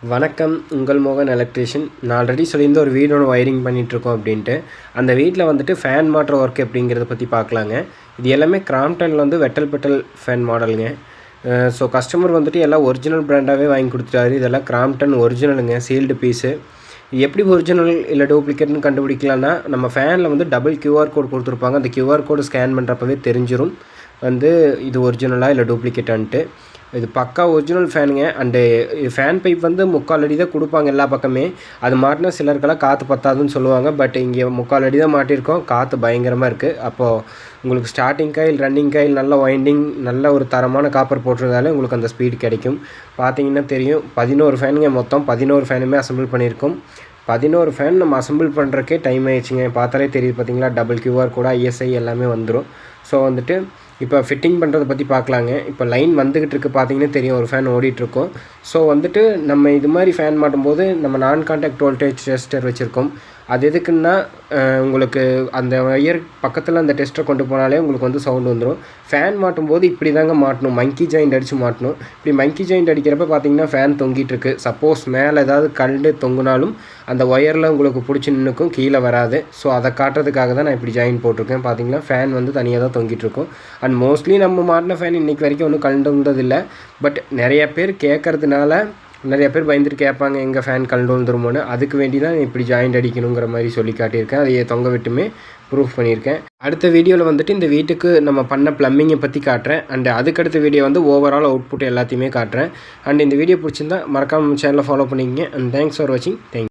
வணக்கம் உங்கள் மோகன் எலக்ட்ரீஷியன் நான் ஆல்ரெடி சொல்லியிருந்த ஒரு வீடோட ஒயரிங் பண்ணிகிட்ருக்கோம் அப்படின்ட்டு. அந்த வீட்டில் வந்துட்டு ஃபேன் மாட்டுற ஒர்க் எப்படிங்கிறத பற்றி பார்க்கலாங்க. இது எல்லாமே கிராம்டனில் வந்து வெட்டல் பெட்டல் ஃபேன் மாடலுங்க ஸோ கஸ்டமர் வந்துட்டு எல்லாம் ஒரிஜினல் ப்ராண்டாகவே வாங்கி கொடுத்துட்டாரு. இதெல்லாம் கிராம்டன் ஒரிஜினலுங்க சீல்டு பீஸு எப்படி ஒரிஜினல் இல்லை டூப்ளிகேட்னு கண்டுபிடிக்கலான்னா நம்ம ஃபேனில் வந்து டபுள் கியூஆர் கோட் கொடுத்துருப்பாங்க. அந்த கியூஆர் கோடு ஸ்கேன் பண்ணுறப்பவே தெரிஞ்சிடும் வந்து இது ஒரிஜினலாக இல்லை டூப்ளிகேட்டான்ட்டு இது பக்கா ஒரிஜினல் ஃபேனுங்க அண்டு ஃபேன் பைப் வந்து முக்கால் அடி தான் கொடுப்பாங்க எல்லா பக்கமே. அது மாட்டினா சிலருக்கெல்லாம் காற்று பத்தாதுன்னு சொல்லுவாங்க. பட் இங்கே முக்கால் அடி தான் மாட்டியிருக்கோம். காற்று பயங்கரமாக இருக்குது அப்போது உங்களுக்கு ஸ்டார்டிங் காயில் ரன்னிங் காயில் நல்ல வைண்டிங் நல்ல ஒரு தரமான காப்பர் போட்டிருந்தாலே உங்களுக்கு அந்த ஸ்பீடு கிடைக்கும். பார்த்தீங்கன்னா தெரியும். பதினோரு ஃபேனுங்க மொத்தம். பதினோரு ஃபேனுமே அசம்பிள் பண்ணியிருக்கோம். பதினோரு ஃபேன் நம்ம அசம்பிள் பண்ணுறக்கே டைம் ஆயிடுச்சுங்க. பார்த்தாலே தெரியுது பார்த்தீங்களா டபுள் கியூஆர் கூட ஐஎஸ்ஐ எல்லாமே வந்துடும் ஸோ வந்துட்டு இப்போ ஃபிட்டிங் பண்ணுறதை பற்றி பார்க்கலாங்க. இப்போ லைன் வந்துக்கிட்டு இருக்கு பார்த்தீங்கன்னா தெரியும் ஒரு ஃபேன் ஓடிட்டுருக்கோம். ஸோ வந்துட்டு நம்ம இது மாதிரி ஃபேன் மாட்டும்போது நம்ம நான் கான்டாக்ட் வோல்டேஜ் டெஸ்டர் வச்சுருக்கோம். அது எதுக்குன்னா உங்களுக்கு அந்த ஒயர் பக்கத்தில் அந்த டெஸ்ட்டை கொண்டு போனாலே உங்களுக்கு வந்து சவுண்டு வந்துடும் ஃபேன் மாட்டும் போது இப்படி தாங்க மாட்டணும். மங்கி ஜாயிண்ட் அடித்து மாட்டணும். இப்படி மங்கி ஜாயிண்ட் அடிக்கிறப்ப பார்த்தீங்கன்னா ஃபேன் தொங்கிட்டு இருக்கு சப்போஸ் மேலே ஏதாவது கண்டு தொங்குனாலும் அந்த ஒயரில் உங்களுக்கு பிடிச்சி நின்றுக்கும் கீழே வராது. ஸோ அதை காட்டுறதுக்காக தான் நான் இப்படி ஜாயின் போட்டிருக்கேன். பார்த்தீங்கன்னா ஃபேன் வந்து தனியாக தான் தொங்கிட்டு இருக்கும் அண்ட் மோஸ்ட்லி நம்ம மாட்டின ஃபேன் இன்றைக்கி வரைக்கும் ஒன்றும் கண்டு வந்ததில்லை பட் நிறைய பேர் கேட்கறதுனால நிறைய பேர் பயந்துட்டு கேட்பாங்க எங்கள் ஃபேன் கலண்டு வந்துருமோன்னு அதுக்கு வேண்டி தான் இப்படி ஜாயிண்ட் அடிக்கணுங்கிற மாதிரி சொல்லி காட்டியிருக்கேன். அதையே தொங்க விட்டுமே ப்ரூஃப் பண்ணியிருக்கேன். அடுத்த வீடியோவில் வந்துட்டு இந்த வீட்டுக்கு நம்ம பண்ண ப்ளம்பிங்கை பற்றி காட்டுறேன். அண்ட் அதுக்கடுத்த வீடியோ வந்து ஓவரால் அவுட்புட் எல்லாத்தையுமே காட்டுறேன். அண்ட் இந்த வீடியோ பிடிச்சிருந்தா மறக்காமல் சேனலை ஃபாலோ பண்ணிக்கங்க. அண்ட் தேங்க்ஸ் ஃபார் வாட்சிங் தேங்க்